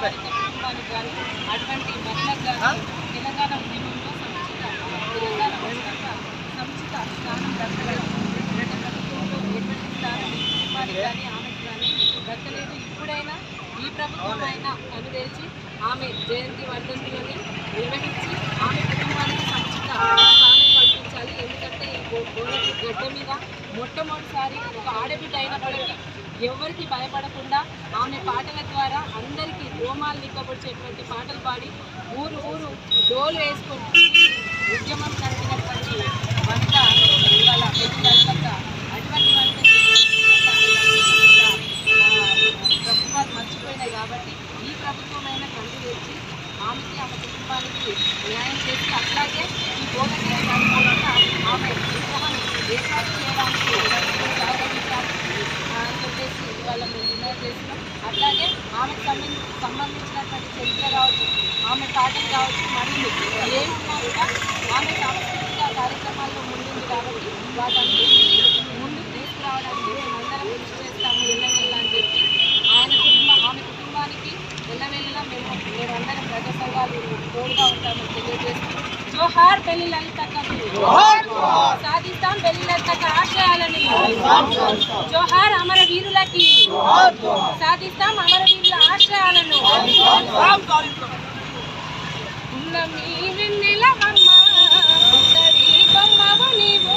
కుటుంబానికి కానీ అటువంటి మహిళకు కానీ తెలంగాణ ఉద్యమంలో సముచిత తెలంగాణ వచ్చినాక సముచిత స్థానం దక్కడం ప్రభుత్వంలో ఎటువంటి స్థానం ఈ కుటుంబానికి కానీ ఆమెకు కానీ దక్కలేదు ఇప్పుడైనా ఈ ప్రభుత్వం అయినా కనుదేర్చి ఆమె జయంతి వర్ధంతులని నిర్వహించి ఆమె కుటుంబానికి సముచిత స్థానం కల్పించాలి ఎందుకంటే ఈ గడ్డ మీద మొట్టమొదటిసారి ఒక ఆడబిడ్డ అయినప్పటికీ ఎవరికి భయపడకుండా ఆమె పాటల ద్వారా అందరికీ రోమాలు నిక్కబొచ్చేటువంటి పాటలు పాడి ఊరు ఊరు డోలు వేసుకుంటూ ఉద్యమం నడిపినటువంటి వంట ఇవాళ పెళ్ళి అటువంటి వంట ప్రభుత్వాలు మర్చిపోయినాయి కాబట్టి ఈ ప్రభుత్వమైన కంటి తెచ్చి ఆమెకి ఆమె కుటుంబానికి న్యాయం చేసి అట్లాగే ఈ గోడకి ఆమె విగ్రహం ఏర్పాటు చేయడానికి సహకరించాలి అని చెప్పేసి ఇవాళ మేము డిన్నర్ చేసినాం అట్లాగే ఆమెకు సంబంధించి సంబంధించినటువంటి చరిత్ర కావచ్చు కావచ్చు మరిన్ని ఏమున్నా కూడా ఆమె సాంస్కృతిక కార్యక్రమాల్లో ముందుంది కాబట్టి వాటన్నిటిని ముందుకు తీసుకురావడానికి మేమందరం కృషి చేస్తాము ఎల్లవెల్ల అని చెప్పి ఆయన కుటుంబ ఆమె కుటుంబానికి ఎల్లవెల్లా మేము మేమందరం ప్రజా సంఘాలు తోడుగా ఉంటామని తెలియజేస్తున్నాం జోహార్ పెళ్ళి సాధిస్తాం పెళ్ళి లలితక్క ఆశయాలని. జోహార్ అమర వీరులకి. సాధిస్తాం అమర వీరుల ఆశయాలను. ఉన్నమి వెన్నెలవమ్మ పుత్తడి బొమ్మవు నీవు.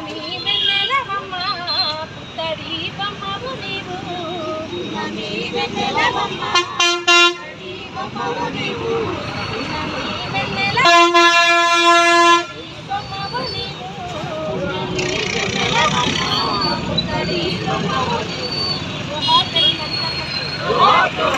స్వామి వెన్నెలవమ్మ పుత్తదీపమ్మవు నీవు నమీ వెన్నెలవమ్మ దీపమ్మవు నీవు నమీ వెన్నెలవమ్మ దీపమ్మవు నీవు నమీ వెన్నెలవమ్మ పుత్తదీపమ్మవు నీవు ఓహో